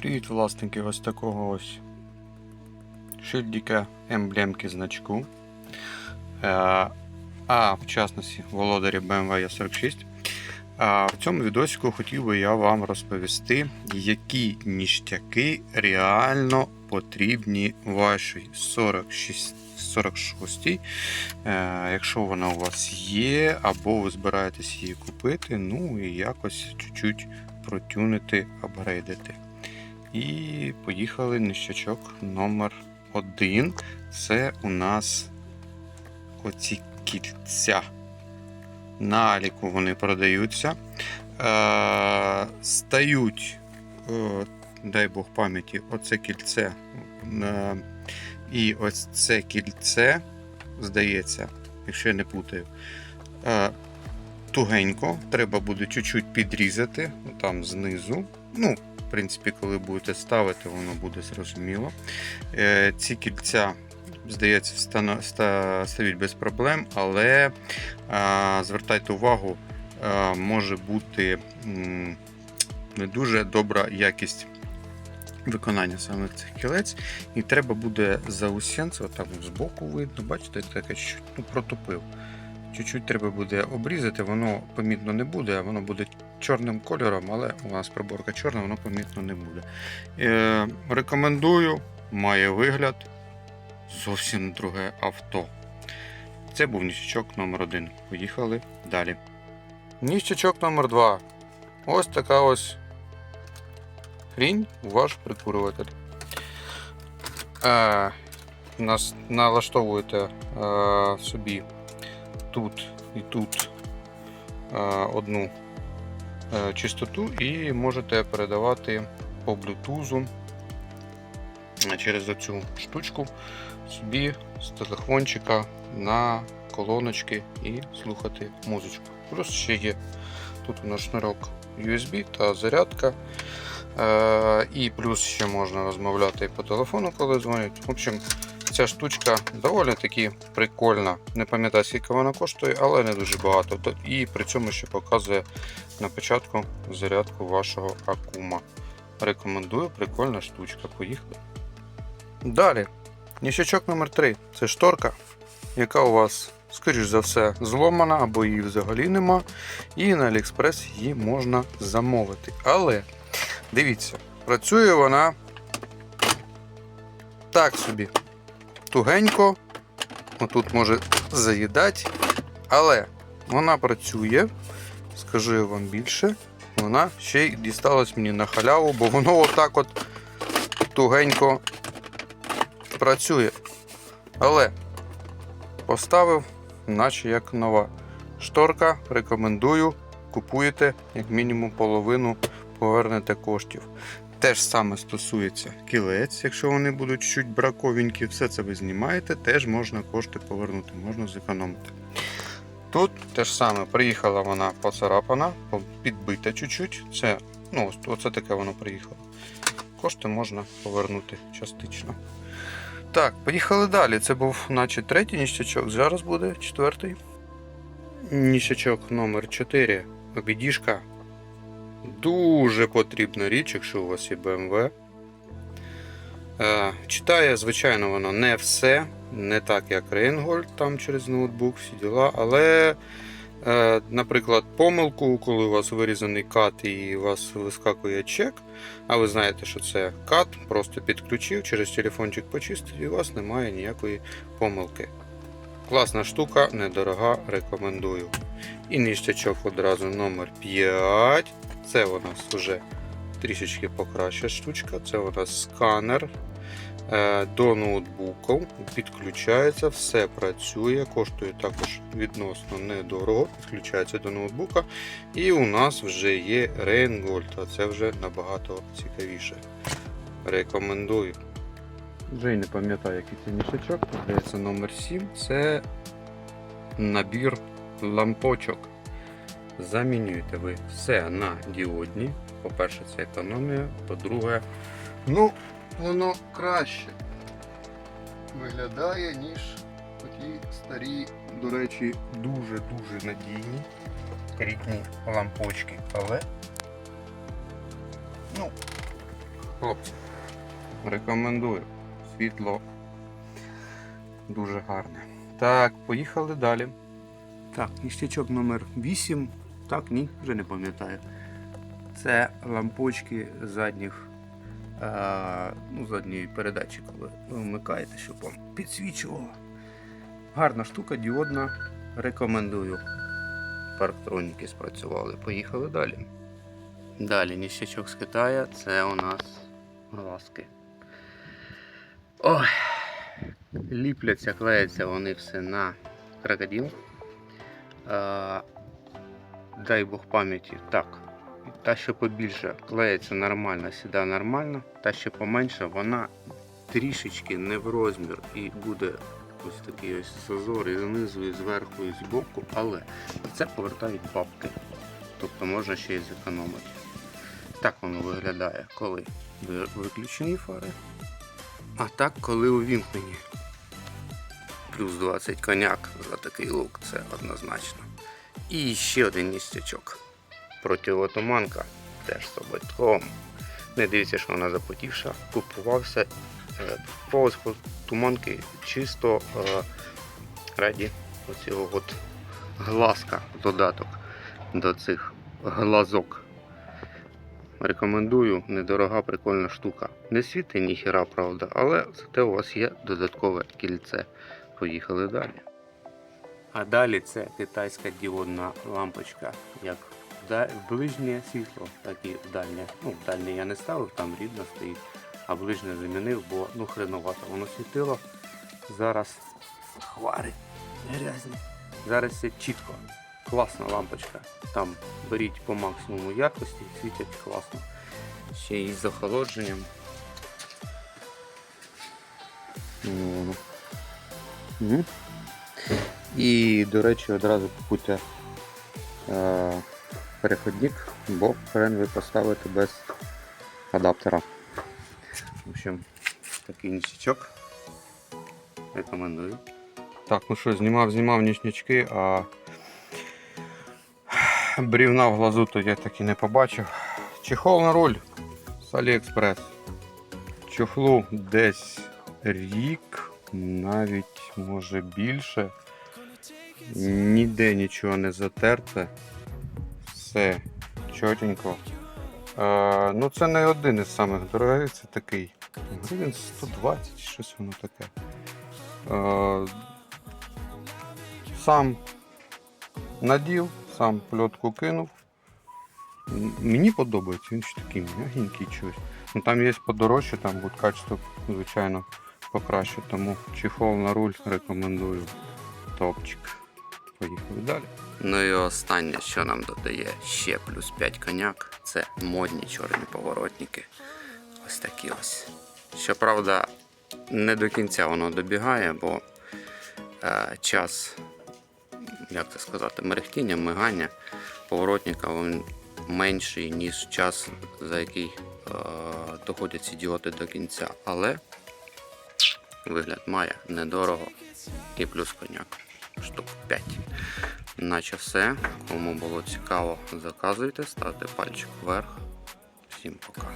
Привіт, власники ось такого ось шильдика емблемки значку. Е, А в частності володарі BMW E46. А в цьому відосику хотів би я вам розповісти, які ніштяки реально потрібні вашій 46 46 е, якщо вона у вас є, або ви збираєтесь її купити, ну і якось чуть-чуть протюнити, апгрейдити. І поїхали ніщачок номер один. Це у нас оці кільця. На Аліку вони продаються. Е, стають, е, дай Бог пам'яті, оце кільце. Е, і ось це кільце, здається, якщо я не путаю. Е, тугенько, треба буде чуть-чуть підрізати, там знизу. Ну, принципі, коли будете ставити, воно буде зрозуміло. Е, ці кільця, здається, стають без проблем, але звертайте увагу, може бути не дуже добра якість виконання саме цих кілець. І треба буде заусенце, отак от збоку видно, бачите, таке чуть ну, протупив. Чуть-чуть треба буде обрізати, воно помітно не буде, воно буде чорним кольором, але у нас приборка чорна, воно помітно не буде. Е, рекомендую, має вигляд зовсім друге авто. Це був ніщачок номер 1 Поїхали далі. Ніщачок номер 2 Ось така ось хрінь, ваш прикурюватель. Е, налаштовуєте е, собі тут і тут е, одну е, частоту і можете передавати по блютузу е, через оцю штучку собі з телефончика на колоночки і слухати музичку. Плюс ще є тут у нас шнурок USB та зарядка. І плюс ще можна розмовляти по телефону, коли дзвонять. В общем, ця штучка доволі таки прикольна. Не пам'ятаю, скільки вона коштує, але не дуже багато. І при цьому ще показує на початку зарядку вашого акума. Рекомендую, прикольна штучка. Поїхали. Далі. Ніщачок номер 3 це шторка, яка у вас, скоріш за все, зломана або її взагалі нема. І на AliExpress її можна замовити. Але дивіться, працює вона так собі. Тугенько. Отут може заїдати. Але вона працює, скажу я вам більше, вона ще й дісталась мені на халяву, бо воно отак от тугенько працює. Але поставив, наче як нова. Шторка рекомендую. Купуєте як мінімум половину, повернете коштів. Те ж саме стосується кілець, якщо вони будуть чуть браковенькі, все це ви знімаєте, теж можна кошти повернути, можна зекономити. Тут те ж саме, приїхала вона поцарапана, підбита чуть-чуть. Це, ну, оце таке воно приїхало. Кошти можна повернути частично. Так, поїхали далі. Це був наче третій ніщачок, зараз буде четвертий. Ніщачок номер 4 Обідішка. Дуже потрібна річ, якщо у вас є BMW. Е, читає, звичайно, воно не все, не так, як Reingold, там через ноутбук, всі діла, але, е, наприклад, помилку, коли у вас вирізаний кат і у вас вискакує чек, а ви знаєте, що це кат, просто підключив, через телефончик почистив, і у вас немає ніякої помилки. Класна штука, недорога, рекомендую. І ніштячок одразу номер 5. Це у нас вже трішечки покраща штучка. Це у нас сканер е, до ноутбуку. Підключається, все працює, коштує також відносно недорого. Підключається до ноутбука. І у нас вже є Reingold, а це вже набагато цікавіше. Рекомендую. Вже й не пам'ятаю, який це мішечок. Здається, номер 7. Це набір лампочок. Замінюєте ви все на діодні. По-перше, це економія, по-друге, ну, воно краще виглядає, ніж такі старі, до речі, дуже-дуже надійні рідні лампочки. Але, ну, Хлопці, рекомендую. Світло дуже гарне. Так, поїхали далі. Так, ніштячок номер 8. Так, ні, вже не пам'ятаю. Це лампочки задніх, е, ну, задньої передачі, коли ви вмикаєте, щоб вам підсвічувало. Гарна штука, діодна. Рекомендую. Парктроніки спрацювали. Поїхали далі. Далі ніщачок з Китаю це у нас глазки. Ой, ліпляться, клеяться вони все на крокодил. Дай Бог пам'яті. Так. Та, що побільше клеїться нормально, сідає нормально, та що поменше, вона трішечки не в розмір і буде ось такий ось зазор і знизу, і зверху, і збоку, але це повертають бабки. Тобто можна ще й зекономити. Так воно виглядає, коли виключені фари. А так, коли увімкнені. Плюс 20 коняк за такий лук, це однозначно. І ще один ністячок. Противотуманка теж з ободком. Не дивіться, що вона запотівша. Купувався е, купувалась по туманки чисто е, раді оцього от глазка, додаток до цих глазок. Рекомендую, недорога, прикольна штука. Не світи ніхіра, правда, але зате у вас є додаткове кільце. Поїхали далі. А далі це китайська діодна лампочка. Як в ближнє світло, так і в дальнє. Ну, в дальнє я не ставив, там рідно стоїть, а ближнє замінив, бо ну хреновато воно світило. Зараз хвари грязні. Зараз все чітко. Класна лампочка. Там беріть по максимуму яркості, світять класно. Ще й з охолодженням. Ну, Мгм. І, до речі, одразу купуйте е, переходник, бо френ ви поставите без адаптера. В общем, такий нічечок. Рекомендую. Так, ну що, знімав, знімав нічнички, а брівна в глазу то я так і не побачив. Чехол на руль з Aliexpress. Чохлу десь рік, навіть може більше. Ніде нічого не затерте. Все чотенько. Е, ну це не один із самих дорогих, це такий. Гривень 120 щось воно таке. Е, сам надів, сам пльотку кинув. Мені подобається, він ще такий м'ягенький чогось. Ну там є подорожче, там буде качество, звичайно, покраще. Тому чехол на руль рекомендую. Топчик. Поїхали далі. Ну і останнє, що нам додає ще плюс 5 коняк, це модні чорні поворотники. Ось такі ось. Щоправда, не до кінця воно добігає, бо е, час, як це сказати, мерехтіння, мигання поворотника він менший, ніж час, за який е, доходять ці до кінця. Але вигляд має недорого і плюс коняк. Штук 5. Наче все. Кому було цікаво, заказуйте, ставте пальчик вверх. Всім пока.